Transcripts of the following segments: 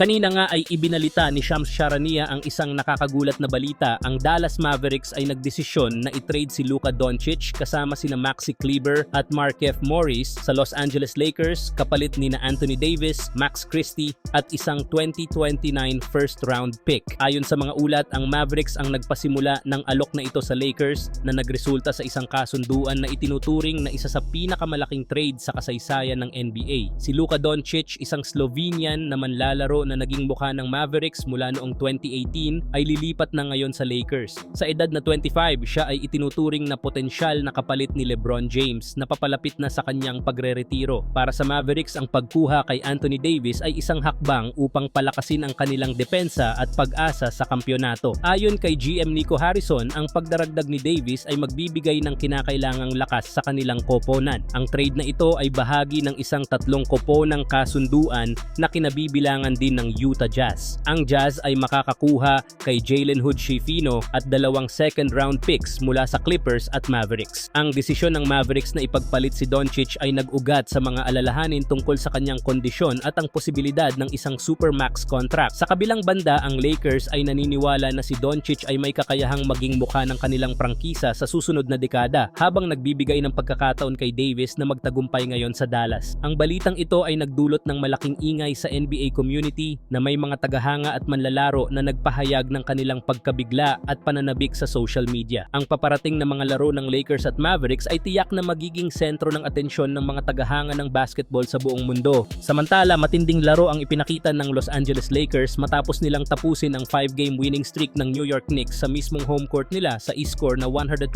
Kanina nga ay ibinalita ni Shams Charania ang isang nakakagulat na balita. Ang Dallas Mavericks ay nagdesisyon na i-trade si Luka Doncic kasama sina Maxi Kleber at Markef Morris sa Los Angeles Lakers kapalit ni na Anthony Davis, Max Christie at isang 2029 first round pick. Ayon sa mga ulat, ang Mavericks ang nagpasimula ng alok na ito sa Lakers na nagresulta sa isang kasunduan na itinuturing na isa sa pinakamalaking trade sa kasaysayan ng NBA. Si Luka Doncic, isang Slovenian na manlalaro na naging mukha ng Mavericks mula noong 2018 ay lilipat na ngayon sa Lakers. Sa edad na 25, siya ay itinuturing na potensyal na kapalit ni LeBron James na papalapit na sa kanyang pagre-retiro. Para sa Mavericks, ang pagkuha kay Anthony Davis ay isang hakbang upang palakasin ang kanilang depensa at pag-asa sa kampyonato. Ayon kay GM Nico Harrison, ang pagdaragdag ni Davis ay magbibigay ng kinakailangang lakas sa kanilang koponan. Ang trade na ito ay bahagi ng isang tatlong koponang kasunduan na kinabibilangan din ng Utah Jazz. Ang Jazz ay makakakuha kay Jalen Hood Schifino at dalawang second round picks mula sa Clippers at Mavericks. Ang desisyon ng Mavericks na ipagpalit si Doncic ay nag-ugat sa mga alalahanin tungkol sa kanyang kondisyon at ang posibilidad ng isang supermax contract. Sa kabilang banda, ang Lakers ay naniniwala na si Doncic ay may kakayahang maging mukha ng kanilang prangkisa sa susunod na dekada habang nagbibigay ng pagkakataon kay Davis na magtagumpay ngayon sa Dallas. Ang balitang ito ay nagdulot ng malaking ingay sa NBA community na may mga tagahanga at manlalaro na nagpahayag ng kanilang pagkabigla at pananabik sa social media. Ang paparating na mga laro ng Lakers at Mavericks ay tiyak na magiging sentro ng atensyon ng mga tagahanga ng basketball sa buong mundo. Samantala, matinding laro ang ipinakita ng Los Angeles Lakers matapos nilang tapusin ang 5-game winning streak ng New York Knicks sa mismong home court nila sa e-score na 128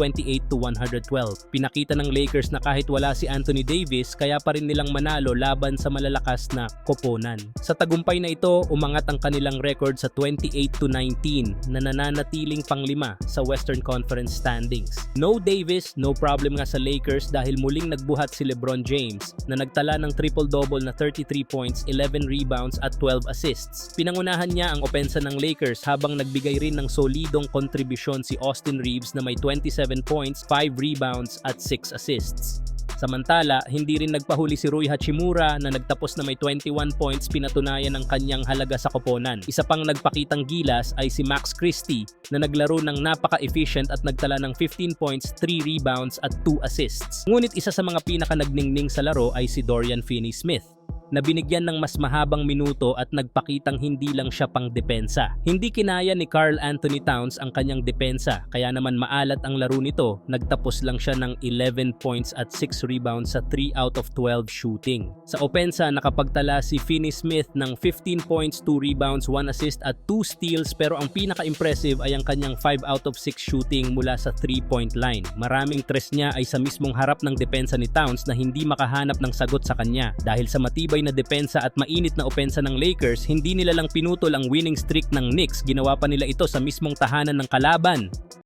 to 112. Pinakita ng Lakers na kahit wala si Anthony Davis, kaya pa rin nilang manalo laban sa malalakas na koponan. Sa tagumpay na ito, umangat ang kanilang record sa 28 to 19 na nananatiling panglima sa Western Conference standings. No Davis, no problem nga sa Lakers dahil muling nagbuhat si LeBron James na nagtala ng triple-double na 33 points, 11 rebounds at 12 assists. Pinangunahan niya ang opensa ng Lakers habang nagbigay rin ng solidong kontribusyon si Austin Reeves na may 27 points, 5 rebounds at 6 assists. Samantala, hindi rin nagpahuli si Rui Hachimura na nagtapos na may 21 points pinatunayan ang kanyang halaga sa koponan. Isa pang nagpakitang gilas ay si Max Christie na naglaro ng napaka-efficient at nagtala ng 15 points, 3 rebounds at 2 assists. Ngunit isa sa mga pinaka nagningning sa laro ay si Dorian Finney-Smith na binigyan ng mas mahabang minuto at nagpakitang hindi lang siya pang depensa. Hindi kinaya ni Carl Anthony Towns ang kanyang depensa kaya naman maalat ang laro nito. Nagtapos lang siya ng 11 points at 6 rebounds sa 3 out of 12 shooting. Sa opensa nakapagtala si Finney Smith ng 15 points, 2 rebounds, 1 assist at 2 steals pero ang pinaka-impressive ay ang kanyang 5 out of 6 shooting mula sa 3-point line. Maraming tres niya ay sa mismong harap ng depensa ni Towns na hindi makahanap ng sagot sa kanya dahil sa matibay na depensa at mainit na opensa ng Lakers, hindi nila lang pinutol ang winning streak ng Knicks, ginawa pa nila ito sa mismong tahanan ng kalaban.